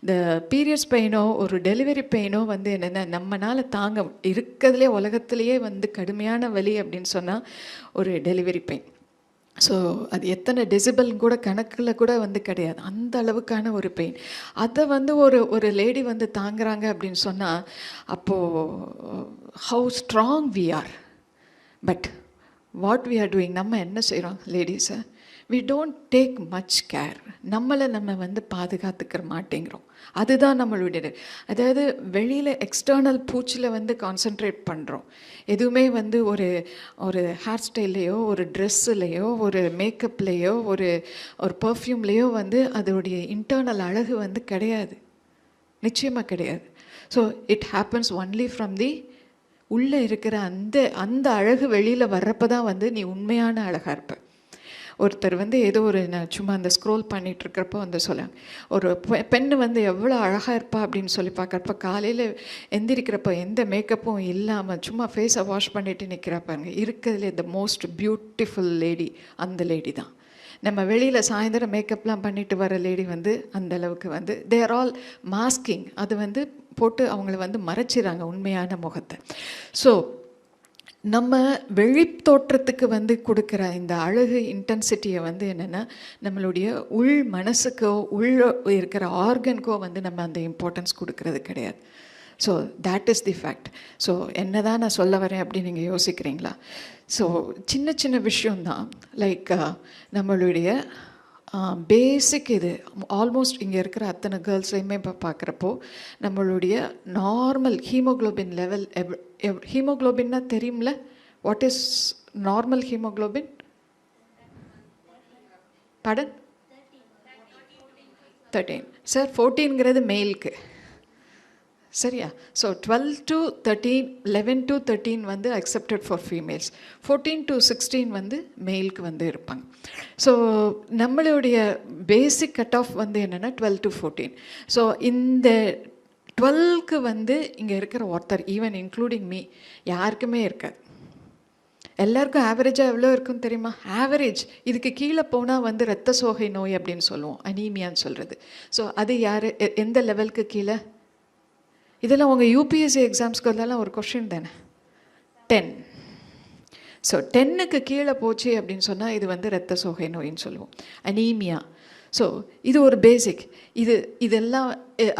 இந்த பீரியட்ஸ் பெயினோ ஒரு டெலிவரி பெயினோ வந்து என்னென்ன நம்மனால் தாங்க இருக்கிறதுலே உலகத்திலேயே வந்து கடுமையான வலி அப்படின்னு சொன்னால் ஒரு டெலிவரி பெயின் ஸோ அது எத்தனை டெசிபல் கூட கணக்கில் கூட வந்து கிடையாது. அந்த அளவுக்கான ஒரு பெயின் அதை வந்து ஒரு ஒரு லேடி வந்து தாங்குறாங்க அப்படின்னு சொன்னால் அப்போது how strong we are but what we are doing நம்ம என்ன செய்கிறோம் லேடிஸை we don't take much care நம்மளை நம்ம வந்து பாதுகாத்துக்கிற மாட்டேங்கிறோம். அதுதான் நம்மளுடைய அதாவது வெளியில் எக்ஸ்டர்னல் பூச்சில் வந்து கான்சென்ட்ரேட் பண்ணுறோம் எதுவுமே வந்து ஒரு ஒரு ஹேர் ஸ்டைல்லையோ ஒரு ட்ரெஸ்ஸுலேயோ ஒரு மேக்கப்லேயோ ஒரு ஒரு பர்ஃப்யூம்லேயோ வந்து அதோடைய இன்டர்னல் அழகு வந்து கிடையாது. நிச்சயமாக கிடையாது. So it happens only from the உள்ளே இருக்கிற அந்த அந்த அழகு வெளியில் வர்றப்ப தான் வந்து நீ உண்மையான அழகாக இருப்ப. ஒருத்தர் வந்து ஏதோ ஒரு நான் சும்மா அந்த ஸ்க்ரோல் பண்ணிகிட்டு இருக்கிறப்போ வந்து சொல்லுவாங்க ஒரு பெ- பெண்ணு வந்து எவ்வளோ அழகாக இருப்பா அப்படின்னு சொல்லி பார்க்குறப்ப காலையில் எந்திரிக்கிறப்ப எந்த மேக்கப்பும் இல்லாமல் சும்மா ஃபேஸை வாஷ் பண்ணிட்டு நிற்கிறா பாருங்க. இருக்கிறதுலே த மோஸ்ட் பியூட்டிஃபுல் லேடி அந்த லேடி தான். நம்ம வெளியில் சாயந்தரம் மேக்கப்லாம் பண்ணிட்டு வர லேடி வந்து அந்த அளவுக்கு வந்து தே ஆர் ஆல் மாஸ்கிங் அது வந்து போட்டு அவங்கள வந்து மறைச்சிறாங்க உண்மையான முகத்தை. ஸோ நம்ம வெளி தோற்றத்துக்கு வந்து கொடுக்குற இந்த அழகு இன்டென்சிட்டியை வந்து என்னென்னா நம்மளுடைய உள் மனசுக்கோ உள்ள இருக்கிற ஆர்கனுக்கோ வந்து நம்ம அந்த இம்பார்ட்டன்ஸ் கொடுக்கறது கிடையாது. So that is the fact so என்ன தான் நான் சொல்ல வரேன் அப்படின்னு நீங்கள் யோசிக்கிறீங்களா? ஸோ சின்ன சின்ன விஷயம்தான். லைக் நம்மளுடைய பேசிக் இது. ஆல்மோஸ்ட் இங்கே இருக்கிற அத்தனை கேர்ள்ஸையுமே இப்போ பார்க்குறப்போ நம்மளுடைய நார்மல் ஹீமோகுளோபின் லெவல் எவ் எவ் ஹீமோகுளோபின்னா தெரியும்ல? வாட் இஸ் நார்மல் ஹீமோகுளோபின் படன் தேர்ட்டீன் சார் ஃபோர்டீன்கிறது மேலுக்கு சரியா? So twelve to thirteen eleven to thirteen வந்து accepted for females fourteen to sixteen வந்து மெயிலுக்கு வந்து இருப்பாங்க. ஸோ நம்மளுடைய பேசிக் கட் ஆஃப் வந்து என்னென்னா டுவெல் டு ஃபோர்டீன் ஸோ இந்த டுவெல்க்கு வந்து இங்கே இருக்கிற ஒருத்தர் ஈவன் இன்க்ளூடிங் மீ யாருக்குமே இருக்காது. எல்லாருக்கும் ஆவரேஜாக எவ்வளோ இருக்குன்னு தெரியுமா? ஆவரேஜ் இதுக்கு கீழே போனால் வந்து ரத்த சோகை நோய் அப்படின்னு சொல்லுவோம். அனீமியான்னு சொல்கிறது ஸோ அது யார்? எ- எந்த லெவலுக்கு கீழே? இதெல்லாம் உங்கள் யூபிஎஸ்சி எக்ஸாம்ஸ்க்கு வந்தாலும் ஒரு கொஷின் தானே. டென் ஸோ டென்னுக்கு கீழே போச்சு அப்படின்னு சொன்னால் இது வந்து ரத்த சோகை நோயின்னு சொல்லுவோம். அனீமியா ஸோ இது ஒரு பேசிக் இது இதெல்லாம்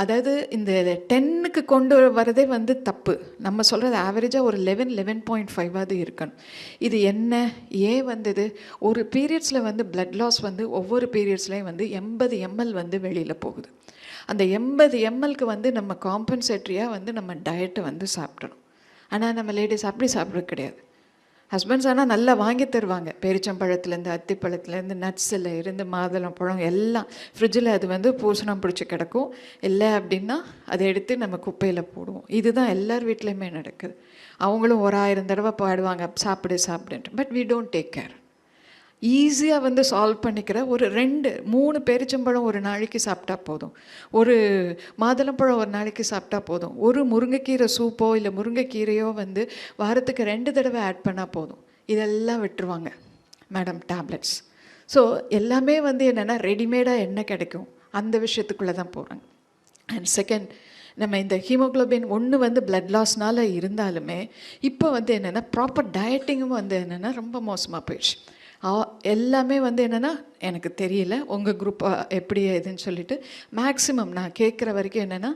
அதாவது இந்த டென்னுக்கு கொண்டு வரதே வந்து தப்பு. நம்ம சொல்கிறது ஆவரேஜாக ஒரு லெவன் லெவன் பாயிண்ட் ஃபைவாவது இருக்கணும். இது என்ன? ஏன் வந்தது? ஒரு பீரியட்ஸில் வந்து பிளட் லாஸ் வந்து ஒவ்வொரு பீரியட்ஸ்லேயும் வந்து எண்பது எம்எல் வந்து வெளியில் போகுது. அந்த எண்பது எம்எல்க்கு வந்து நம்ம காம்பன்சேட்ரியாக வந்து நம்ம டயட்டை வந்து சாப்பிடணும். ஆனால் நம்ம லேடிஸ் அப்படி சாப்பிட்றது கிடையாது. ஹஸ்பண்ட்ஸ் ஆனால் நல்லா வாங்கி தருவாங்க. பேரிச்சம்பழத்துலேருந்து அத்திப்பழத்துலேருந்து நட்ஸில் இருந்து மாதுளம் பழம் எல்லாம் ஃப்ரிட்ஜில் அது வந்து பூசணம் பிடிச்சி கிடக்கும். இல்லை அப்படின்னா அதை எடுத்து நம்ம குப்பையில் போடுவோம். இதுதான் எல்லார் வீட்லேயுமே நடக்குது. அவங்களும் ஒரு ஆயிரம் தடவை பாடுவாங்க சாப்பிடு சாப்பிடுன்ட்டு. But we don't take care ஈஸியாக வந்து சால்வ் பண்ணிக்கிற ஒரு ரெண்டு மூணு பேரிச்சம்பழம் ஒரு நாளைக்கு சாப்பிட்டா போதும். ஒரு மாதுளம்பழம் ஒரு நாளைக்கு சாப்பிட்டா போதும். ஒரு முருங்கைக்கீரை சூப்போ இல்லை முருங்கைக்கீரையோ வந்து வாரத்துக்கு ரெண்டு தடவை ஆட் பண்ணால் போதும். இதெல்லாம் விட்டுருவாங்க மேடம் டேப்லெட்ஸ் ஸோ எல்லாமே வந்து என்னென்னா ரெடிமேடாக என்ன கிடைக்கும்? அந்த விஷயத்துக்குள்ளே தான் போகிறாங்க அண்ட் செகண்ட் நம்ம இந்த ஹீமோகுளோபின் ஒன்று வந்து பிளட் லாஸ்னால் இருந்தாலுமே இப்போ வந்து என்னென்னா ப்ராப்பர் டயட்டிங்கும் வந்து என்னென்னா ரொம்ப மோசமாக போயிடுச்சு. எல்லாமே வந்து என்னென்னா எனக்கு தெரியல. உங்கள் குரூப் எப்படி எதுன்னு சொல்லிட்டு. மேக்ஸிமம் நான் கேட்குற வரைக்கும் என்னென்னா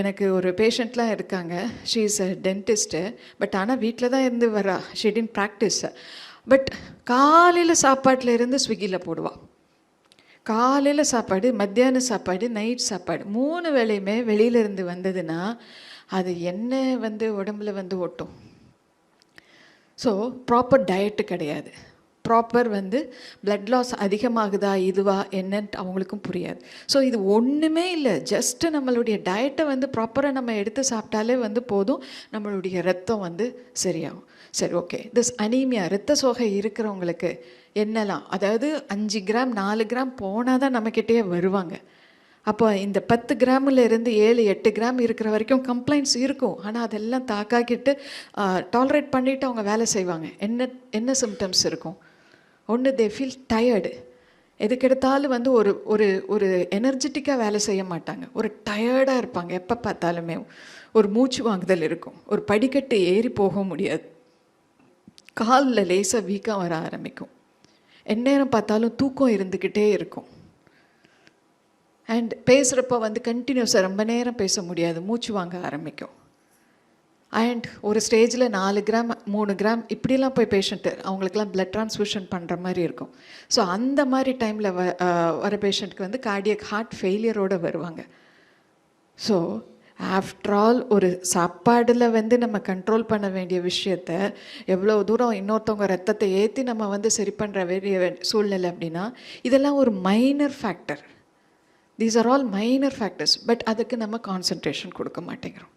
எனக்கு ஒரு பேஷண்ட்லாம் இருக்காங்க. She is a dentist but ஆனால் வீட்டில் தான் இருந்து வரா. ஷெடின் ப்ராக்டிஸ் பட் காலையில் சாப்பாட்டில் இருந்து ஸ்விக்கியில் போடுவாள் காலையில் சாப்பாடு மத்தியான சாப்பாடு நைட் சாப்பாடு. மூணு வேளையுமே வெளியிலேருந்து வந்ததுன்னா அது என்ன வந்து உடம்புல வந்து ஒட்டும். ஸோ ப்ராப்பர் டயட்டு கிடையாது. ப்ராப்பர் வந்து பிளட் லாஸ் அதிகமாகுதா இதுவா என்னன்ட்டு அவங்களுக்கும் புரியாது. ஸோ இது ஒன்றுமே இல்லை. ஜஸ்ட்டு நம்மளுடைய டயட்டை வந்து ப்ராப்பராக நம்ம எடுத்து சாப்பிட்டாலே வந்து போதும். நம்மளுடைய ரத்தம் வந்து சரியாகும். சரி ஓகே திஸ் அனீமியா ரத்த சோகை இருக்கிறவங்களுக்கு என்னலாம்? அதாவது அஞ்சு கிராம் நாலு கிராம் போனால் தான் நம்மக்கிட்டேயே வருவாங்க. அப்போ இந்த பத்து கிராமில் இருந்து ஏழு எட்டு கிராம் இருக்கிற வரைக்கும் கம்ப்ளைண்ட்ஸ் இருக்கும். ஆனால் அதெல்லாம் தாக்காக்கிட்டு டாலரேட் பண்ணிவிட்டு அவங்க வேலை செய்வாங்க. என்ன என்ன சிம்டம்ஸ் இருக்கும்? ஒன்று தே ஃபீல் டயர்டு எதுக்கெடுத்தாலும் வந்து ஒரு ஒரு ஒரு எனர்ஜெட்டிக்காக வேலை செய்ய மாட்டாங்க. ஒரு டயர்டாக இருப்பாங்க. எப்போ பார்த்தாலுமே ஒரு மூச்சு வாங்குதல் இருக்கும். ஒரு படிக்கட்டு ஏறி போக முடியாது. காலில் லேசாக வீக்கம் வர ஆரம்பிக்கும். எந்நேரம் பார்த்தாலும் தூக்கம் இருந்துக்கிட்டே இருக்கும். அண்ட் பேசுகிறப்ப வந்து கண்டினியூஸாக ரொம்ப நேரம் பேச முடியாது. மூச்சு வாங்க ஆரம்பிக்கும். அண்ட் ஒரு ஸ்டேஜில் நாலு கிராம் மூணு கிராம் இப்படிலாம் போய் பேஷண்ட்டு அவங்களுக்குலாம் பிளட் ட்ரான்ஸ்ஃபியூஷன் பண்ணுற மாதிரி இருக்கும். ஸோ அந்த மாதிரி டைமில் வ வர பேஷண்ட்டுக்கு வந்து கார்டியக் ஹார்ட் ஃபெயிலியரோடு வருவாங்க. ஸோ ஆஃப்டர் ஆல் ஒரு சாப்பாடில் வந்து நம்ம கண்ட்ரோல் பண்ண வேண்டிய விஷயத்த எவ்வளோ தூரம் இன்னொருத்தவங்க ரத்தத்தை ஏற்றி நம்ம வந்து சரி பண்ணுற வேண்டிய சூழ்நிலை அப்படின்னா இதெல்லாம் ஒரு minor factor these are all minor factors but அதுக்கு நம்ம கான்சன்ட்ரேஷன் கொடுக்க மாட்டேங்கிறோம்.